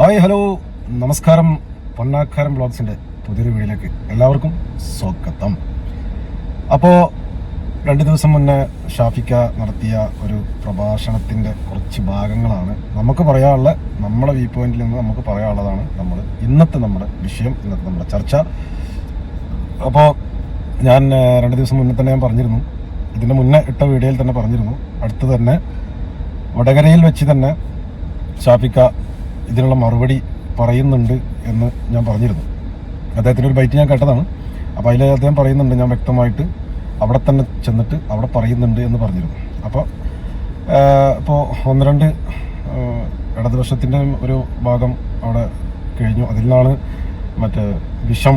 Hi hello. നമസ്കാരം. പൊന്നാക്കാരം ബ്ലോഗ്സിന്റെ പുതിയൊരു വീഡിയോയിലേക്ക് എല്ലാവർക്കും സ്വാഗതം. അപ്പോൾ രണ്ട് ദിവസം മുന്നേ ഷാഫിക്ക നടത്തിയ ഒരു പ്രഭാഷണത്തിന്റെ കുറച്ച് ഭാഗങ്ങളാണ് നമുക്ക് പറയാനുള്ള നമ്മുടെ വ്യൂ പോയിന്റിൽ നിന്ന് നമുക്ക് പറയാനുള്ളതാണ് നമ്മൾ ഇന്നത്തെ നമ്മുടെ വിഷയം ഇന്നത്തെ നമ്മുടെ ചർച്ച. അപ്പോൾ ഞാൻ രണ്ട് ദിവസം മുന്നേ തന്നെ ഞാൻ പറഞ്ഞിരുന്നു. ഇതിന് മുന്നേ ഇട്ട വീഡിയോയിൽ തന്നെ പറഞ്ഞിരുന്നു. അടുത്ത് തന്നെ വടകരയിൽ വെച്ച് തന്നെ ഷാഫിക്ക ഇതിനുള്ള മറുപടി പറയുന്നുണ്ട് എന്ന് ഞാൻ പറഞ്ഞിരുന്നു. അദ്ദേഹത്തിന്റെ ഒരു ബൈറ്റ് ഞാൻ കേട്ടതാണ്. അപ്പോൾ അതിൽ അദ്ദേഹം പറയുന്നുണ്ട് ഞാൻ വ്യക്തമായിട്ട് അവിടെ തന്നെ ചെന്നിട്ട് അവിടെ പറയുന്നുണ്ട് എന്ന് പറഞ്ഞിരുന്നു. അപ്പോൾ ഇപ്പോൾ ഒന്ന് രണ്ട് ഇടതുപക്ഷത്തിന്റെ ഒരു ഭാഗം അവിടെ കഴിഞ്ഞു. അതിൽ നിന്നാണ് മറ്റേ വിഷം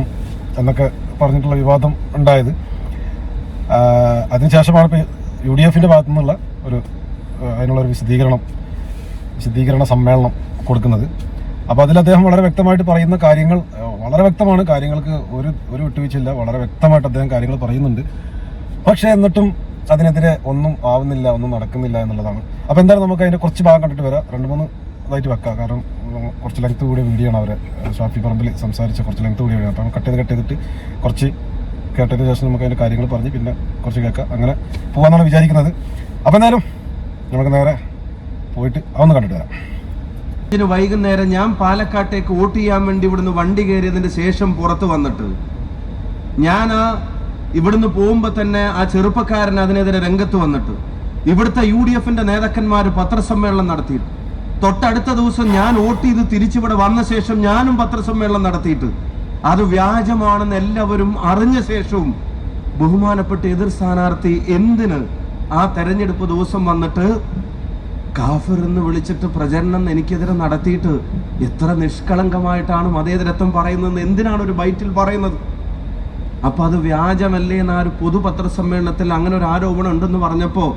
എന്നൊക്കെ പറഞ്ഞിട്ടുള്ള വിവാദം ഉണ്ടായത്. അതിനുശേഷമാണ് ഇപ്പോൾ യു ഡി എഫിന്റെ ഭാഗത്തു നിന്നുള്ള ഒരു അതിനുള്ളൊരു വിശദീകരണം വിശദീകരണ സമ്മേളനം കൊടുക്കുന്നത്. അപ്പോൾ അതിൽ അദ്ദേഹം വളരെ വ്യക്തമായിട്ട് പറയുന്ന കാര്യങ്ങൾ വളരെ വ്യക്തമാണ്. കാര്യങ്ങൾക്ക് ഒരു ഒരു വിട്ടുവീഴ്ചയില്ല. വളരെ വ്യക്തമായിട്ട് അദ്ദേഹം കാര്യങ്ങൾ പറയുന്നുണ്ട്. പക്ഷേ എന്നിട്ടും അതിനെതിരെ ഒന്നും ആവുന്നില്ല ഒന്നും നടക്കുന്നില്ല എന്നുള്ളതാണ്. അപ്പോൾ എന്തായാലും നമുക്ക് അതിന്റെ കുറച്ച് ഭാഗം കണ്ടിട്ട് വരാം. രണ്ട് മൂന്ന് ഇതായിട്ട് വെക്കാം. കാരണം കുറച്ച് ലെങ്ത് കൂടിയ വീഡിയോ ആണ് അവരെ ഷാഫി പറമ്പിൽ സംസാരിച്ച കുറച്ച് ലെങ്ത് കൂടിയ വീഡിയോ അപ്പോൾ കട്ട് ചെയ്ത് കട്ട് ചെയ്തിട്ട് കുറച്ച് കേട്ടതിന് ശേഷം നമുക്ക് അതിന്റെ കാര്യങ്ങൾ പറഞ്ഞ് പിന്നെ കുറച്ച് കേൾക്കാം. അങ്ങനെ പോകാമെന്നാണ് വിചാരിക്കുന്നത്. അപ്പോൾ എന്തായാലും നമുക്ക് നേരെ പോയിട്ട് അതൊന്ന് കണ്ടിട്ട് വരാം. ഇതിന് വൈകുന്നേരം ഞാൻ പാലക്കാട്ടേക്ക് വോട്ട് ചെയ്യാൻ വേണ്ടി ഇവിടുന്ന് വണ്ടി കയറിയതിന് ശേഷം പുറത്ത് വന്നിട്ട് ഞാൻ ആ ഇവിടുന്ന് പോകുമ്പോ തന്നെ ആ ചെറുപ്പക്കാരൻ അതിനെതിരെ രംഗത്ത് വന്നിട്ട് ഇവിടുത്തെ യു ഡി എഫിന്റെ നേതാക്കന്മാർ പത്രസമ്മേളനം നടത്തിയിട്ട് തൊട്ടടുത്ത ദിവസം ഞാൻ വോട്ട് ചെയ്ത് തിരിച്ചിവിടെ വന്ന ശേഷം ഞാനും പത്രസമ്മേളനം നടത്തിയിട്ട് അത് വ്യാജമാണെന്ന് എല്ലാവരും അറിഞ്ഞ ശേഷവും ബഹുമാനപ്പെട്ട എതിർ സ്ഥാനാർത്ഥി എന്തിന് ആ തെരഞ്ഞെടുപ്പ് ദിവസം വന്നിട്ട് കാഫിർ എന്ന് വിളിച്ചിട്ട് പ്രചരണം എനിക്കെതിരെ നടത്തിയിട്ട് എത്ര നിഷ്കളങ്കമായിട്ടാണ് മതേതരത്വം പറയുന്നത് എന്തിനാണ് ഒരു ബൈറ്റിൽ പറയുന്നത്? അപ്പോൾ അത് വ്യാജമല്ലേ എന്ന ആ ഒരു പൊതുപത്രസമ്മേളനത്തിൽ അങ്ങനെ ഒരു ആരോപണം ഉണ്ടെന്ന് പറഞ്ഞപ്പോൾ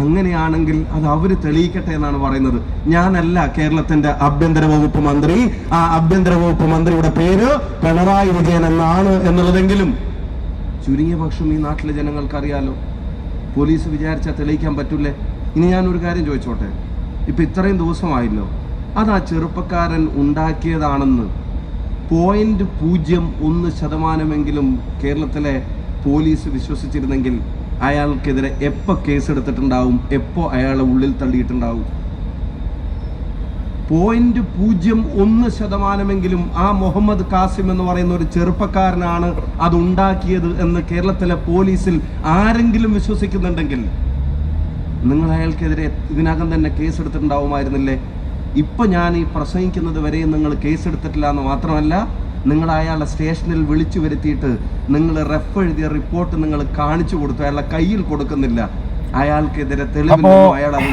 അങ്ങനെയാണെങ്കിൽ അത് അവർ തെളിയിക്കട്ടെ എന്നാണ് പറയുന്നത്. ഞാനല്ല കേരളത്തിന്റെ ആഭ്യന്തര വകുപ്പ് മന്ത്രി. ആ ആഭ്യന്തര വകുപ്പ് മന്ത്രിയുടെ പേര് പിണറായി വിജയൻ എന്നാണ് എന്നുള്ളതെങ്കിലും ചുരുങ്ങിയ പക്ഷം ഈ നാട്ടിലെ ജനങ്ങൾക്ക് അറിയാലോ പോലീസ് വിചാരിച്ചാൽ തെളിയിക്കാൻ പറ്റൂലേ? ഇനി ഞാനൊരു കാര്യം ചോദിച്ചോട്ടെ? ഇപ്പം ഇത്രയും ദിവസമായില്ലോ. അത് ആ ചെറുപ്പക്കാരൻ ഉണ്ടാക്കിയതാണെന്ന്. പോയിന്റ് പൂജ്യം ഒന്ന് ശതമാനമെങ്കിലും കേരളത്തിലെ പോലീസ് വിശ്വസിച്ചിരുന്നെങ്കിൽ അയാൾക്കെതിരെ എപ്പോൾ കേസെടുത്തിട്ടുണ്ടാവും? എപ്പോൾ അയാളെ ഉള്ളിൽ തള്ളിയിട്ടുണ്ടാവും? പോയിന്റ് പൂജ്യം ഒന്ന് ശതമാനമെങ്കിലും ആ മുഹമ്മദ് കാസിം എന്ന് പറയുന്ന ഒരു ചെറുപ്പക്കാരനാണ് അത് ഉണ്ടാക്കിയത് എന്ന് കേരളത്തിലെ പോലീസിൽ ആരെങ്കിലും വിശ്വസിക്കുന്നുണ്ടെങ്കിൽ നിങ്ങൾ അയാൾക്കെതിരെ ഇതിനകം തന്നെ കേസെടുത്തിട്ടുണ്ടാവുമായിരുന്നില്ലേ? ഇപ്പം ഞാൻ ഈ പ്രസംഗിക്കുന്നത് വരെയും നിങ്ങൾ കേസെടുത്തിട്ടില്ല എന്ന് മാത്രമല്ല നിങ്ങൾ അയാളെ സ്റ്റേഷനിൽ വിളിച്ചു വരുത്തിയിട്ട് നിങ്ങൾ റെഫ് എഴുതിയ റിപ്പോർട്ട് നിങ്ങൾ കാണിച്ചു കൊടുത്തു. അയാളെ കയ്യിൽ കൊടുക്കുന്നില്ല. അയാൾക്കെതിരെ തെളിവില്ലെന്നും അയാൾ അത്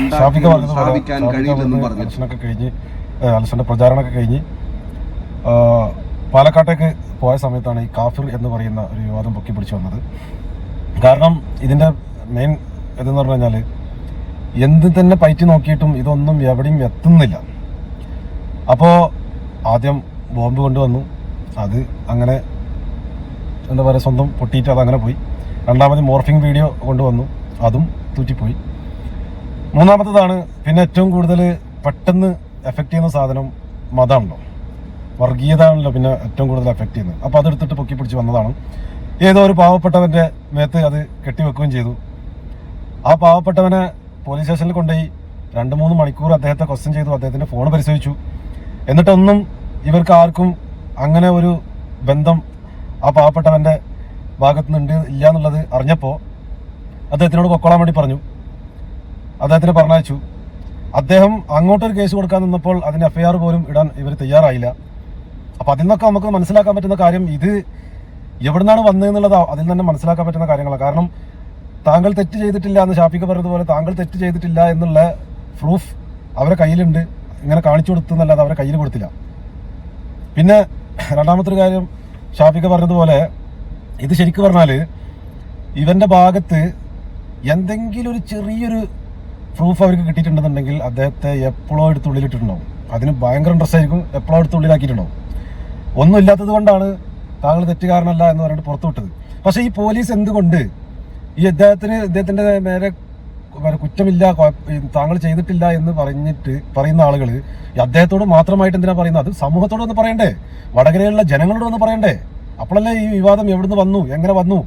സ്ഥാപിക്കാൻ കഴിയില്ലെന്ന് പറഞ്ഞു. കഴിഞ്ഞ് പ്രചാരണമൊക്കെ കഴിഞ്ഞ് പാലക്കാട്ടേക്ക് പോയ സമയത്താണ് ഈ കാഫിർ എന്ന് പറയുന്ന ഒരു വിവാദം പൊക്കി പിടിച്ചു വന്നത്. കാരണം ഇതിന്റെ മെയിൻ ഇതെന്ന് പറഞ്ഞു കഴിഞ്ഞാൽ എന്ത് തന്നെ പയറ്റി നോക്കിയിട്ടും ഇതൊന്നും എവിടെയും എത്തുന്നില്ല. അപ്പോൾ ആദ്യം ബോംബ് കൊണ്ടുവന്നു. അത് അങ്ങനെ എന്താ പറയുക സ്വന്തം പൊട്ടിയിട്ട് അത് അങ്ങനെ പോയി. രണ്ടാമത് മോർഫിംഗ് വീഡിയോ കൊണ്ടുവന്നു. അതും തൂറ്റിപ്പോയി. മൂന്നാമത്തതാണ് പിന്നെ ഏറ്റവും കൂടുതൽ പെട്ടെന്ന് എഫക്റ്റ് ചെയ്യുന്ന സാധനം മതമാണല്ലോ വർഗീയത ആണല്ലോ പിന്നെ ഏറ്റവും കൂടുതൽ എഫക്റ്റ് ചെയ്യുന്നത്. അപ്പോൾ അതെടുത്തിട്ട് പൊക്കി പിടിച്ച് വന്നതാണ്. ഏതോ ഒരു പാവപ്പെട്ടവന്റെ മേത്ത് അത് കെട്ടിവെക്കുകയും ചെയ്തു. ആ പാവപ്പെട്ടവനെ പോലീസ് സ്റ്റേഷനിൽ കൊണ്ടുപോയി രണ്ട് മൂന്ന് മണിക്കൂർ അദ്ദേഹത്തെ ക്വസ്റ്റ്യൻ ചെയ്തു അദ്ദേഹത്തിന്റെ ഫോൺ പരിശോധിച്ചു. എന്നിട്ടൊന്നും ഇവർക്ക് ആർക്കും അങ്ങനെ ഒരു ബന്ധം ആ പാവപ്പെട്ടവന്റെ ഭാഗത്തുനിന്നുണ്ട് ഇല്ല എന്നുള്ളത് അറിഞ്ഞപ്പോൾ അദ്ദേഹത്തിനോട് കൊക്കോളാൻ വേണ്ടി പറഞ്ഞു. അദ്ദേഹത്തിന് പറഞ്ഞയച്ചു. അദ്ദേഹം അങ്ങോട്ടൊരു കേസ് കൊടുക്കാൻ നിന്നപ്പോൾ അതിന് എഫ്ഐആർ പോലും ഇടാൻ ഇവർ തയ്യാറായില്ല. അപ്പോൾ അതിൽ നിന്നൊക്കെ നമുക്ക് മനസ്സിലാക്കാൻ പറ്റുന്ന കാര്യം ഇത് എവിടുന്നാണ് വന്നതെന്നുള്ളത് അതിൽ തന്നെ മനസ്സിലാക്കാൻ പറ്റുന്ന കാര്യങ്ങളാണ്. കാരണം താങ്കൾ തെറ്റ് ചെയ്തിട്ടില്ല എന്ന് ഷാഫിക്ക് പറഞ്ഞതുപോലെ താങ്കൾ തെറ്റ് ചെയ്തിട്ടില്ല എന്നുള്ള പ്രൂഫ് അവരെ കയ്യിലുണ്ട്. ഇങ്ങനെ കാണിച്ചു കൊടുത്തു എന്നല്ലാതെ അവരെ കയ്യിൽ കൊടുത്തില്ല. പിന്നെ രണ്ടാമത്തെ കാര്യം ഷാഫിക്ക് പറഞ്ഞതുപോലെ ഇത് ശരിക്കും പറഞ്ഞാൽ ഇവന്റെ ഭാഗത്ത് എന്തെങ്കിലും ഒരു ചെറിയൊരു പ്രൂഫ് അവർക്ക് കിട്ടിയിട്ടുണ്ടെന്നുണ്ടെങ്കിൽ അദ്ദേഹത്തെ എപ്പോഴോ എടുത്ത് ഉള്ളിലിട്ടിട്ടുണ്ടാവും. അതിന് ഭയങ്കര ഇൻട്രസ്റ്റ് ആയിരിക്കും. എപ്പോഴോ എടുത്ത് ഉള്ളിലാക്കിയിട്ടുണ്ടാവും. ഒന്നും ഇല്ലാത്തത് കൊണ്ടാണ് താങ്കൾ തെറ്റുകാരനല്ല എന്ന് പറഞ്ഞിട്ട് പുറത്തു വിട്ടത് പക്ഷേ ഈ പോലീസ് എന്തുകൊണ്ട് ഈ അദ്ദേഹത്തിന് ഇദ്ദേഹത്തിന്റെ നേരെ കുറ്റമില്ല താങ്കൾ ചെയ്തിട്ടില്ല എന്ന് പറഞ്ഞിട്ട് പറയുന്ന ആളുകൾ അദ്ദേഹത്തോട് മാത്രമായിട്ട് എന്തിനാ പറയുന്നത്? അത് സമൂഹത്തോട് ഒന്ന് പറയണ്ടേ? വടകരയിലുള്ള ജനങ്ങളോട് ഒന്ന് പറയണ്ടേ? അപ്പോഴല്ലേ ഈ വിവാദം എവിടുന്ന് വന്നു? എങ്ങനെ വന്നു?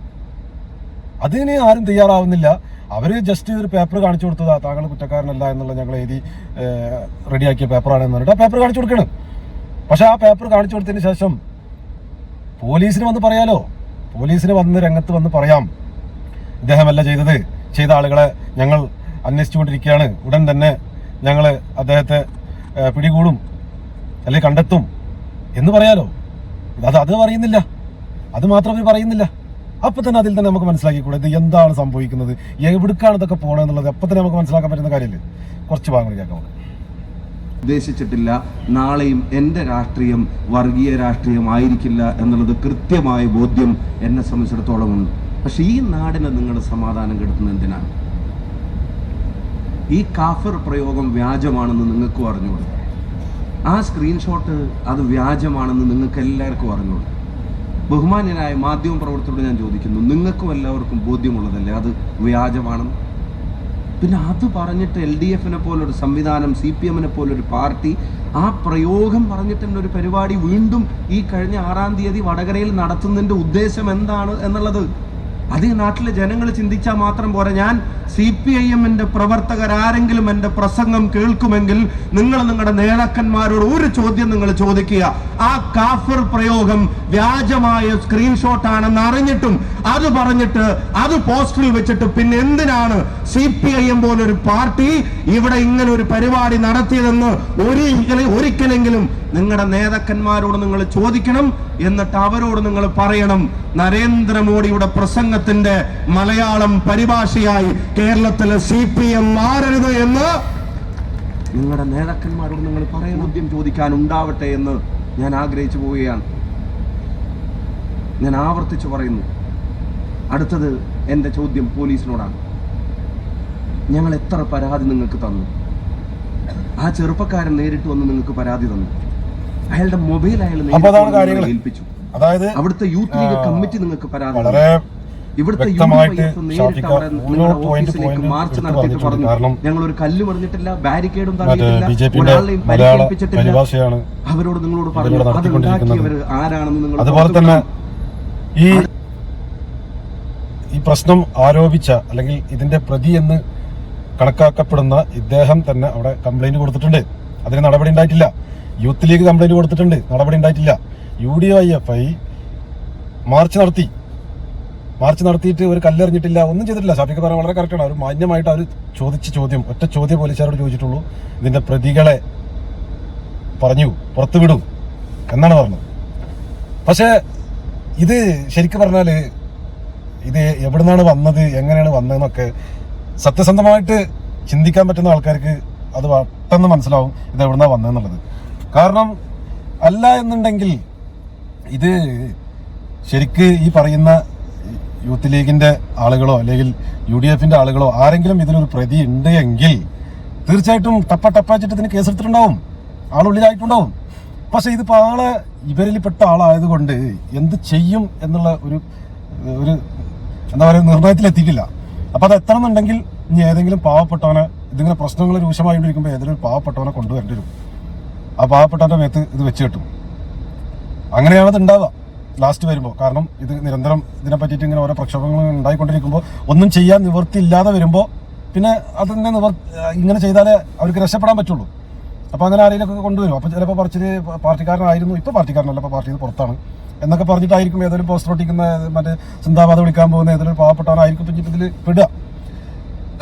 അതിന് ആരും തയ്യാറാവുന്നില്ല. അവർ ജസ്റ്റ് ഒരു പേപ്പർ കാണിച്ചു കൊടുത്തതാ താങ്കൾ കുറ്റക്കാരനല്ല എന്നുള്ള ഞങ്ങൾ എഴുതി റെഡിയാക്കിയ പേപ്പറാണ് എന്ന് പറഞ്ഞിട്ട് ആ പേപ്പർ കാണിച്ചു കൊടുക്കണം. പക്ഷെ ആ പേപ്പർ കാണിച്ചു കൊടുത്തതിന് ശേഷം പോലീസിന് വന്ന് പറയാലോ? പോലീസിന് വന്ന് രംഗത്ത് വന്ന് പറയാം. ഇദ്ദേഹമല്ല ചെയ്തത്. ചെയ്ത ആളുകളെ ഞങ്ങൾ അന്വേഷിച്ചുകൊണ്ടിരിക്കുകയാണ്. ഉടൻ തന്നെ ഞങ്ങൾ അദ്ദേഹത്തെ പിടികൂടും അല്ലെങ്കിൽ കണ്ടെത്തും എന്ന് പറയാലോ. അത് അത് പറയുന്നില്ല. അത് മാത്രം അവർ പറയുന്നില്ല. അപ്പം തന്നെ അതിൽ തന്നെ നമുക്ക് മനസ്സിലാക്കിക്കൂടെ ഇത് എന്താണ് സംഭവിക്കുന്നത്? എവിടേക്കാണ് ഇതൊക്കെ പോകണമെന്നുള്ളത് അപ്പം തന്നെ നമുക്ക് മനസ്സിലാക്കാൻ പറ്റുന്ന കാര്യമില്ലേ? കുറച്ച് ഭാഗങ്ങൾ കേൾക്കാം. ഉദ്ദേശിച്ചിട്ടില്ല. നാളെയും എന്റെ രാഷ്ട്രീയം വർഗീയ രാഷ്ട്രീയം ആയിരിക്കില്ല എന്നുള്ളത് കൃത്യമായ ബോധ്യം എന്നെ സംബന്ധിച്ചിടത്തോളം ഉണ്ട് പക്ഷെ ഈ നാടിനെ നിങ്ങൾ സമാധാനം കെടുത്തുന്നത് എന്തിനാണ്? ഈ കാഫിർ പ്രയോഗം വ്യാജമാണെന്ന് നിങ്ങൾക്കും അറിഞ്ഞൂടെ? ആ സ്ക്രീൻഷോട്ട് അത് വ്യാജമാണെന്ന് നിങ്ങൾക്ക് എല്ലാവർക്കും അറിഞ്ഞൂടെ? ബഹുമാന്യനായ മാധ്യമ പ്രവർത്തകരോട് ഞാൻ ചോദിക്കുന്നു നിങ്ങൾക്കും എല്ലാവർക്കും ബോധ്യമുള്ളതല്ലേ അത് വ്യാജമാണെന്ന്? പിന്നെ അത് പറഞ്ഞിട്ട് എൽ ഡി എഫിനെ പോലൊരു സംവിധാനം സി പി എമ്മിനെ പോലൊരു പാർട്ടി ആ പ്രയോഗം പറഞ്ഞിട്ട് തന്നെ ഒരു പരിപാടി വീണ്ടും ഈ കഴിഞ്ഞ ആറാം തീയതി വടകരയിൽ നടത്തുന്നതിന്റെ ഉദ്ദേശം എന്താണ് എന്നുള്ളത് അത് നാട്ടിലെ ജനങ്ങൾ ചിന്തിച്ചാൽ മാത്രം പോരാ. ഞാൻ സി പി ഐ എമ്മിന്റെ പ്രവർത്തകർ ആരെങ്കിലും എന്റെ പ്രസംഗം കേൾക്കുമെങ്കിൽ നിങ്ങൾ നിങ്ങളുടെ നേതാക്കന്മാരോട് ഒരു ചോദ്യം നിങ്ങൾ ചോദിക്കുക. ആ കാഫർ പ്രയോഗം വ്യാജമായ സ്ക്രീൻഷോട്ട് ആണെന്ന് അറിഞ്ഞിട്ടും അത് പറഞ്ഞിട്ട് അത് പോസ്റ്ററിൽ വെച്ചിട്ട് പിന്നെ എന്തിനാണ് സി പി ഐ എം പോലൊരു പാർട്ടി ഇവിടെ ഇങ്ങനെ ഒരു പരിപാടി നടത്തിയതെന്ന് ഒരിക്കലും ഒരിക്കലെങ്കിലും നിങ്ങളുടെ നേതാക്കന്മാരോട് നിങ്ങൾ ചോദിക്കണം. എന്നിട്ട് അവരോട് നിങ്ങൾ പറയണം നരേന്ദ്രമോദിയുടെ പ്രസംഗത്തിന്റെ മലയാളം പരിഭാഷയായി കേരളത്തിലെ സി പി എം മാറരുത് എന്ന് നിങ്ങളുടെ നേതാക്കന്മാരോട് നിങ്ങൾ പറയണം. ചോദ്യം ചോദിക്കാൻ ഉണ്ടാവട്ടെ എന്ന് ഞാൻ ആഗ്രഹിച്ചു പോവുകയാണ്. ഞാൻ ആവർത്തിച്ചു പറയുന്നു. അടുത്തത് എന്റെ ചോദ്യം പോലീസിനോടാണ്. ഞങ്ങൾ എത്ര പരാതി നിങ്ങൾക്ക് തന്നു? ആ ചെറുപ്പക്കാരൻ നേരിട്ട് വന്ന് നിങ്ങൾക്ക് പരാതി തന്നു. അയാളുടെ മൊബൈൽ അയാൾ ഏൽപ്പിച്ചു. അതായത് അവിടുത്തെ യൂത്ത് ലീഗ് കമ്മിറ്റി നിങ്ങൾക്ക് പരാതി ഇവിടുത്തെ ഓഫീസിലേക്ക് മാർച്ച് നടത്തിയിട്ട്. പറഞ്ഞു. ഞങ്ങൾ ഒരു കല്ല് പറഞ്ഞിട്ടില്ല ബാരിക്കേഡും ഒരാളെയും പരിക്കേൽപ്പിച്ചിട്ടില്ല. അവരോട് നിങ്ങളോട് പറഞ്ഞു. അത്. ഉണ്ടാക്കിയവർ ആരാണെന്ന് നിങ്ങൾ അതുപോലെ തന്നെ ഈ ഈ പ്രശ്നം ആരോപിച്ച അല്ലെങ്കിൽ ഇതിന്റെ പ്രതി എന്ന് കണക്കാക്കപ്പെടുന്ന ഇദ്ദേഹം തന്നെ അവിടെ കംപ്ലൈന്റ് കൊടുത്തിട്ടുണ്ട്. അതിന് നടപടി ഉണ്ടായിട്ടില്ല. യൂത്ത് ലീഗ് കംപ്ലൈന്റ് കൊടുത്തിട്ടുണ്ട്. നടപടി ഉണ്ടായിട്ടില്ല. U D I F I march നടത്തി. മാർച്ച് നടത്തിയിട്ട് ഒരു കല്ലെറിഞ്ഞിട്ടില്ല. ഒന്നും ചെയ്തിട്ടില്ല. ഷാഫിക്ക് പറയാൻ വളരെ കറക്റ്റാണ് അവർ മാന്യമായിട്ട് അവർ ചോദിച്ച ചോദ്യം ഒറ്റ ചോദ്യം പോലീസുകാരോട് ചോദിച്ചിട്ടുള്ളൂ. ഇതിന്റെ പ്രതികളെ പറഞ്ഞു പുറത്തുവിടും എന്നാണ് പറഞ്ഞത്. പക്ഷേ ഇത് ശരിക്കും പറഞ്ഞാൽ ഇത് എവിടുന്നാണ് വന്നത് എങ്ങനെയാണ് വന്നതെന്നൊക്കെ സത്യസന്ധമായിട്ട് ചിന്തിക്കാൻ പറ്റുന്ന ആൾക്കാർക്ക് അത് പെട്ടെന്ന് മനസ്സിലാവും ഇത് എവിടുന്നാ വന്നതെന്നുള്ളത്. കാരണം അല്ല എന്നുണ്ടെങ്കിൽ ഇത് ശരിക്ക് ഈ പറയുന്ന യൂത്ത് ലീഗിന്റെ ആളുകളോ അല്ലെങ്കിൽ യു ഡി എഫിന്റെ ആളുകളോ ആരെങ്കിലും ഇതിനൊരു പ്രതി ഉണ്ട് എങ്കിൽ തീർച്ചയായിട്ടും തപ്പ ടപ്പാച്ചിട്ട് ഇതിന് കേസെടുത്തിട്ടുണ്ടാവും. ആളുള്ളിലായിട്ടുണ്ടാവും. പക്ഷെ ഇതിപ്പോ ആൾ ഇവരിൽ പെട്ട ആളായതുകൊണ്ട് എന്ത് ചെയ്യും എന്നുള്ള ഒരു ഒരു എന്താ പറയുക നിർണയത്തിലെത്തിയിട്ടില്ല. അപ്പൊ അത് എത്തണമെന്നുണ്ടെങ്കിൽ ഇനി ഏതെങ്കിലും പാവപ്പെട്ടവനെ ഇതിങ്ങനെ പ്രശ്നങ്ങൾ രൂക്ഷമായിട്ടിരിക്കുമ്പോൾ ഏതെങ്കിലും ഒരു പാവപ്പെട്ടവനെ കൊണ്ടുവരേണ്ടി വരും. ആ പാവപ്പെട്ടവന്റെ മേത്ത് ഇത് വെച്ച് കിട്ടും. അങ്ങനെയാണ് അത് ഉണ്ടാവുക ലാസ്റ്റ് വരുമ്പോൾ കാരണം ഇത് നിരന്തരം ഇതിനെ പറ്റിയിട്ട് ഇങ്ങനെ ഓരോ പ്രക്ഷോഭങ്ങൾ ഉണ്ടായിക്കൊണ്ടിരിക്കുമ്പോൾ ഒന്നും ചെയ്യാൻ നിവൃത്തിയില്ലാതെ വരുമ്പോൾ പിന്നെ അതിനെ നിവർ ഇങ്ങനെ ചെയ്താലേ അവർക്ക് രക്ഷപ്പെടാൻ പറ്റുള്ളൂ. അപ്പോൾ അങ്ങനെ ആരെങ്കിലുമൊക്കെ കൊണ്ടുവരും. അപ്പോൾ ചിലപ്പോൾ പറിച്ചിട്ട് പാർട്ടിക്കാരനായിരുന്നു. ഇപ്പോൾ പാർട്ടിക്കാരനല്ല ഇപ്പോൾ പാർട്ടി പുറത്താണ്. എന്നൊക്കെ പറഞ്ഞിട്ടായിരിക്കും ഏതൊരു പോസ്റ്റർ ഒട്ടിക്കുന്ന മറ്റേ ചിന്താബാധ വിളിക്കാൻ പോകുന്ന ഏതൊരു പാവപ്പെട്ടവനായിരിക്കും. ഇപ്പം ഇതിൽ പെടുക.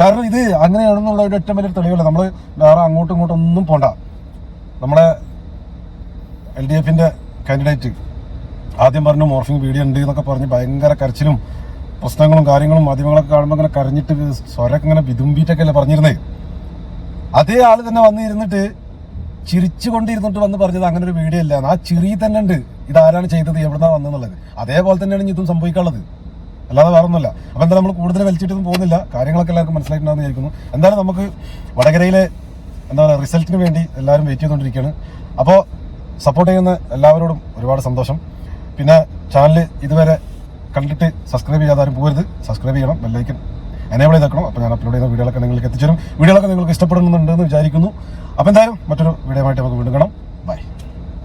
കാരണം ഇത് അങ്ങനെയാണെന്നുള്ള ഒരു ഏറ്റവും വലിയ തെളിവല്ല? നമ്മൾ വേറെ അങ്ങോട്ടും ഇങ്ങോട്ടും ഒന്നും പോണ്ട. നമ്മളെ എൽ ഡി എഫിന്റെ കാൻഡിഡേറ്റ് ആദ്യം പറഞ്ഞു മോർഫിംഗ് വീഡിയോ ഉണ്ട് എന്നൊക്കെ പറഞ്ഞ് ഭയങ്കര കരച്ചിലും പ്രശ്നങ്ങളും കാര്യങ്ങളും മാധ്യമങ്ങളൊക്കെ കാണുമ്പോൾ ഇങ്ങനെ കരഞ്ഞിട്ട് സ്വരൊക്കെ ഇങ്ങനെ വിതുമ്പിയിട്ടൊക്കെ അല്ലേ പറഞ്ഞിരുന്നേ. അതേ ആൾ തന്നെ വന്നിരുന്നിട്ട് ചിരിച്ചു കൊണ്ടിരുന്നിട്ട് വന്ന് പറഞ്ഞത് അങ്ങനെ ഒരു വീഡിയോ ഇല്ല. ആ ചിരി തന്നെ ഉണ്ട്. ഇതാരാണ് ചെയ്തത്? എവിടുന്നാ വന്നെന്നുള്ളത് അതേപോലെ തന്നെയാണ് ഇതും സംഭവിക്കാനുള്ളത്. അല്ലാതെ വേറെ ഒന്നുമില്ല അപ്പൊ എന്തായാലും നമ്മൾ കൂടുതൽ വലിച്ചിട്ടൊന്നും പോകുന്നില്ല. കാര്യങ്ങളൊക്കെ എല്ലാവർക്കും മനസ്സിലായിട്ടുണ്ടാകുന്ന വിചാരിക്കുന്നു. എന്തായാലും നമുക്ക് വടകരയിലെ എന്താ പറയുക റിസൾട്ടിന് വേണ്ടി എല്ലാവരും വെയിറ്റ് ചെയ്തുകൊണ്ടിരിക്കുകയാണ്. അപ്പോൾ സപ്പോർട്ട് ചെയ്യുന്ന എല്ലാവരോടും ഒരുപാട് സന്തോഷം. പിന്നെ ചാനൽ ഇതുവരെ കണ്ടിട്ട് സബ്സ്ക്രൈബ് ചെയ്യാതാരും പോകരുത്. സബ്സ്ക്രൈബ് ചെയ്യണം ബെല്ലൈക്കൻ എനേബിൾ ചെയ്തേക്കണം അപ്പോൾ ഞാൻ അപ്ലോഡ് ചെയ്യുന്ന വീഡിയോകളൊക്കെ നിങ്ങൾക്ക് എത്തിച്ചേരും. വീഡിയോകളൊക്കെ നിങ്ങൾക്ക് ഇഷ്ടപ്പെടുന്നുണ്ടെന്ന് വിചാരിക്കുന്നു. അപ്പോൾ എന്തായാലും മറ്റൊരു വീഡിയോ ആയിട്ട് നമുക്ക് വീണ്ടും കാണാം.